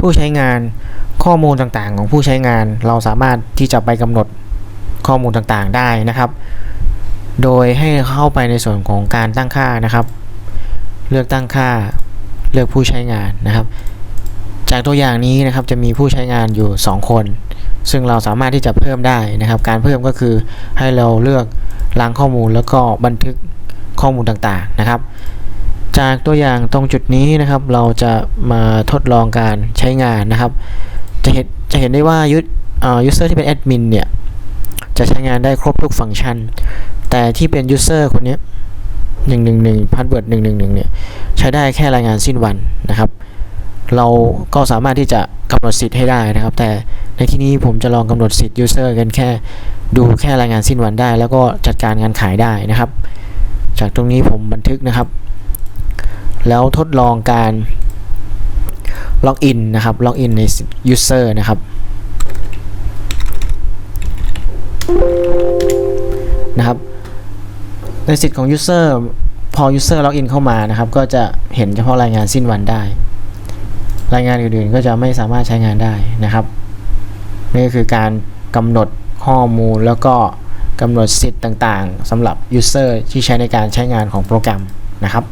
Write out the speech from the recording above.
ผู้ใช้งานข้อมูลต่างๆ ของผู้ใช้งานเราสามารถที่จะไปกำหนดข้อมูลต่างๆได้นะครับ โดยให้เข้าไปในส่วนของการตั้งค่านะครับ เลือกตั้งค่าเลือกผู้ใช้งานนะครับ จากตัวอย่างนี้นะครับจะมีผู้ใช้งานอยู่ 2 คน ซึ่งเราสามารถที่จะเพิ่มได้นะครับ การเพิ่มก็คือให้เราเลือกล้างข้อมูลแล้วก็บันทึกข้อมูลต่างๆนะครับ จากตัวอย่างตรงจุดนี้นะครับ เราจะมาทดลองการใช้งานนะครับ จะเห็นจะเห็นได้ว่ายูยูเซอร์ที่เป็นแอดมินเนี่ย จะใช้งานได้ครบทุกฟังก์ชัน แต่ที่เป็นยูเซอร์คนนี้ย111 password 111เบิร์ดหนึ่งหนึ่งหนึ่งเนี่ย ใช้ได้แค่รายงานสิ้นวันนะครับ เราก็สามารถที่จะกำหนดสิทธิ์ให้ได้นะครับ แต่ในที่นี้ผมจะลองกำหนดสิทธิ์ user กันแค่ดูแค่รายงานสิ้นวันได้ แล้วก็จัดการงานขายได้นะครับ จากตรงนี้ผมบันทึกนะครับ แล้วทดลองการล็อกอินนะครับล็อกอินใน user นะครับนะครับในสิทธิ์ของ user พอ user ล็อกอินเข้ามานะครับ ก็จะเห็นเฉพาะรายงานสิ้นวันได้ รายงานอื่นๆก็จะไม่สามารถใช้งานได้นะครับ นี่ก็คือการกำหนดข้อมูลแล้วก็กำหนดสิทธิ์ต่างๆสำหรับ user ที่ใช้ในการใช้งานของโปรแกรมนะครับ